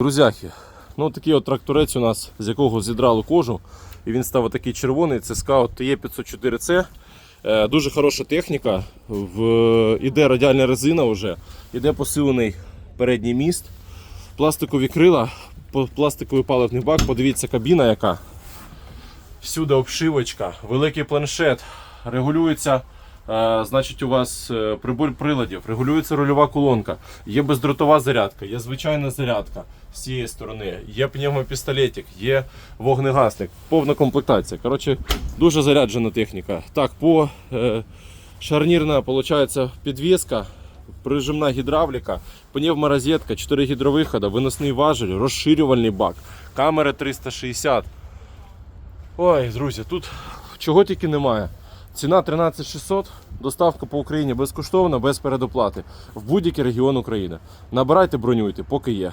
Друзяхи, ну такий от тракторець у нас, з якого зідрали кожу, і він став такий червоний. Це Scout TE504C. Е, Дуже хороша техніка. В... Іде радіальна резина вже, іде посилений передній міст, пластикові крила, пластиковий паливний бак. Подивіться, кабіна яка. Всюди обшивочка, великий планшет, регулюється. Значить, у вас е, прибор приладів, регулюється рульова колонка, є бездротова зарядка, є звичайна зарядка з цієї сторони, є пневмопістолетик, є вогнегасник, повна комплектація. Коротше, дуже заряджена техніка. Так, по е, шарнірна виходить, підвіска, прижимна гідравліка, пневморозетка, 4 гідровихода, виносний важель, розширювальний бак, камера 360. Ой, друзі, тут чого тільки немає. Ціна 13600, доставка по Україні безкоштовна, без передоплати в будь-який регіон України. Набирайте, бронюйте, поки є.